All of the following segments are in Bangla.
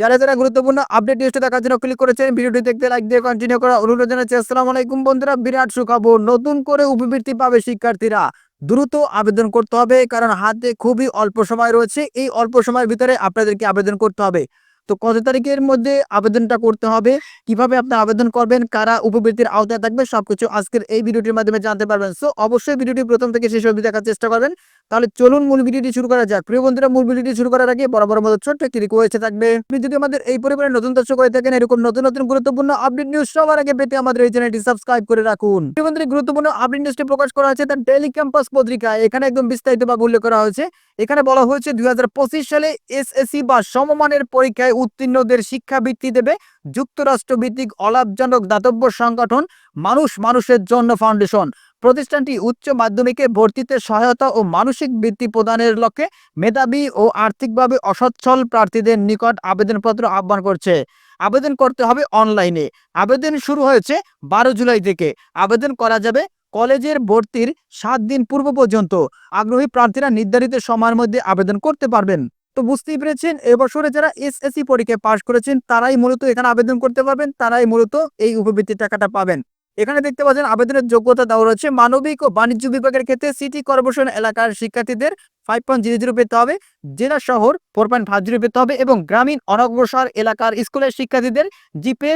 যারা যারা গুরুত্বপূর্ণ আপডেট নিউজটা দেখার জন্য ক্লিক করেছেন ভিডিওটি দেখতে লাইক দিয়ে কন্টিনিউ করা অনুরোধ জানাচ্ছি। আসসালামু আলাইকুম বন্ধুরা, বিরাট সুখবর। নতুন করে উপবৃত্তি পাবে শিক্ষার্থীরা। দ্রুত আবেদন করতে হবে কারণ হাতে খুবই অল্প সময় রয়েছে। এই অল্প সময়ের ভিতরে আপনাদেরকে আবেদন করতে হবে। তো কত তারিখের মধ্যে আবেদনটা করতে হবে? কীভাবে আপনি আবেদন করবেন? কারা উপবৃত্তির আওতায় থাকবে? সবকিছু আজকের এই ভিডিওটির মাধ্যমে জানতে পারবেন। সো অবশ্যই ভিডিওটি প্রথম থেকে শেষ অবধি দেখার চেষ্টা করবেন। তাহলে চলুন মূল ভিডিওটি শুরু করা যাক। প্রিয় বন্ধুরা, মূল ভিডিওটি শুরু করার আগে বরাবর মতো ছোট্ট একটি রিকোয়েস্ট থাকবে। আপনি যদি আমাদের এই পরিবারে নতুন দর্শক হয়ে থাকেন, এরকম নতুন নতুন গুরুত্বপূর্ণ আপডেট নিউজ সবার আগে পেতে আমাদের এই চ্যানেলটি সাবস্ক্রাইব করে রাখুন। প্রিয় বন্ধুরা, গুরুত্বপূর্ণ আপডেট নিউজটি প্রকাশ করা হয়েছে তার ডেইলি ক্যাম্পাস পত্রিকায় এখানে একদম বিস্তারিত ভাবে উল্লেখ করা হয়েছে। এখানে বলা হয়েছে দু হাজার পঁচিশ সালে এসএসসি বা সমমানের পরীক্ষায় উত্তীর্ণদের শিক্ষাবৃত্তি দেবে। যুক্তরাষ্ট্র ভিত্তিক অলাভজনক দাতব্য সংগঠন মানুষ মানুষের জন্য ফাউন্ডেশন। প্রতিষ্ঠানটি উচ্চ মাধ্যমিকে ভর্তিতে সহায়তা ও মানসিক বৃত্তি প্রদানের লক্ষ্যে মেধাবী ও আর্থিকভাবে অসচ্ছল প্রার্থীদের নিকট আবেদনপত্র আহ্বান করছে। আবেদন করতে হবে অনলাইনে। আবেদন শুরু হয়েছে বারো জুলাই থেকে। আবেদন করা যাবে কলেজের ভর্তির সাত দিন পূর্ব পর্যন্ত। আগ্রহী প্রার্থীরা নির্ধারিত সময়ের মধ্যে আবেদন করতে পারবেন। তো বুঝতেই পেরেছেন এবছরে যারা এসএসসি পরীক্ষায় পাশ করেছেন, তারাই মূলত এখানে আবেদন করতে পারবেন, তারাই মূলত এই উপবৃত্তির টাকাটা পাবেন। এখানে দেখতে পাচ্ছেন, আবেদনের যোগ্যতা দেওয়া রয়েছে। মানবিক ও বাণিজ্য বিভাগের ক্ষেত্রে সিটি কর্পোরেশন এলাকার শিক্ষার্থীদের ফাইভ পয়েন্ট জিরো জিরো পেতে হবে, জেলা, শহর ফোর পয়েন্ট ফাইভ জিরো পেতে হবে এবং গ্রামীণ অনগ্রসর এলাকার স্কুলের শিক্ষার্থীদের জিপে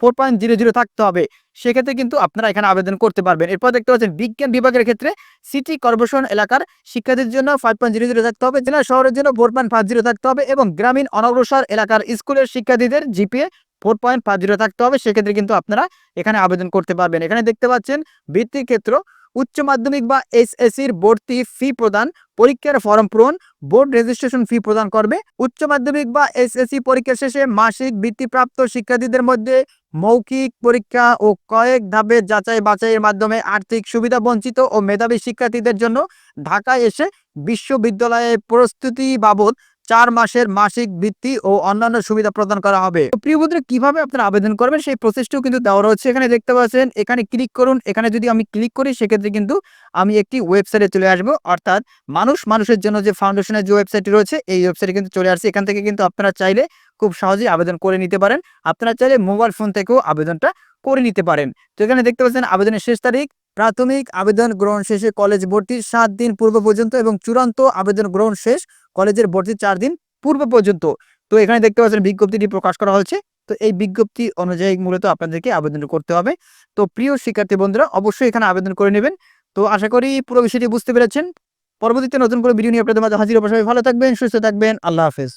ফোর পয়েন্ট জিরো জিরো থাকতে হবে। সেক্ষেত্রে কিন্তু আপনারা এখানে আবেদন করতে পারবেন। এরপর দেখতে পাচ্ছেন, বিজ্ঞান বিভাগের ক্ষেত্রে সিটি কর্পোরেশন এলাকার শিক্ষার্থীর জন্য ফাইভ পয়েন্ট জিরো জিরো থাকতে হবে। জেলা শহরের জন্য ফোর পয়েন্ট ফাইভ জিরো থাকতে হবে এবং গ্রামীণ অনগ্রসর এলাকার স্কুলের শিক্ষার্থীদের GPA four point five zero থাকতে হবে। সেক্ষেত্রে কিন্তু আপনারা এখানে আবেদন করতে পারবেন। এখানে দেখতে পাচ্ছেন বৃত্তির ক্ষেত্র উচ্চ মাধ্যমিক বা এসএসসির ভর্তি ফি প্রদান, পরীক্ষার ফর্ম পূরণ বোর্ড রেজিস্ট্রেশন ফি প্রদান করবে। উচ্চ মাধ্যমিক বা এসএসসি পরীক্ষা শেষে মাসিক বৃত্তিপ্রাপ্ত শিক্ষার্থীদের মধ্যে মৌখিক পরীক্ষা ও কয়েক ধাপে যাচাই বাছাইয়ের মাধ্যমে আর্থিক সুবিধা বঞ্চিত ও মেধাবী শিক্ষার্থীদের জন্য ঢাকায় এসে বিশ্ববিদ্যালয়ে প্রস্তুতি বাবদ চার মাসের মাসিক বৃত্তি ও অন্যান্য সুবিধা প্রদান করা হবে। প্রিয় বন্ধুরা, কীভাবে আপনারা আবেদন করবেন সেই প্রসেসটাও কিন্তু দেওয়া রয়েছে। এখানে দেখতে পাচ্ছেন, এখানে ক্লিক করুন। এখানে যদি আমি ক্লিক করি, সেক্ষেত্রে কিন্তু আমি একটি ওয়েবসাইটে চলে আসব। অর্থাৎ মানুষ, মানুষের জন্য যে ফাউন্ডেশনের যে ওয়েবসাইটটি রয়েছে, এই ওয়েবসাইটে কিন্তু চলে আসছে। এখান থেকে কিন্তু আপনারা চাইলে খুব সহজেই আবেদন করে নিতে পারেন। আপনারা চাইলে মোবাইল ফোন থেকেও আবেদনটা করে নিতে পারেন। তো এখানে দেখতে পাচ্ছেন, আবেদনের শেষ তারিখ, প্রাথমিক আবেদন গ্রহণ শেষে কলেজ ভর্তির সাত দিন পূর্ব পর্যন্ত এবং চূড়ান্ত আবেদন গ্রহণ শেষ কলেজের ভর্তির চার দিন পূর্ব পর্যন্ত। তো এখানে দেখতে পাচ্ছেন বিজ্ঞপ্তিটি প্রকাশ করা হয়েছে। তো এই বিজ্ঞপ্তি অনুযায়ী মূলত আপনাদেরকে আবেদন করতে হবে। তো প্রিয় শিক্ষার্থী বন্ধুরা, অবশ্যই এখানে আবেদন করে নেবেন। তো আশা করি পুরো বিষয়টি বুঝতে পেরেছেন। পরবর্তীতে নতুন করে ভিডিও নিয়ে আপনাদের মাঝে হাজির অবশ্যই ভালো থাকবেন, সুস্থ থাকবেন। আল্লাহ হাফেজ।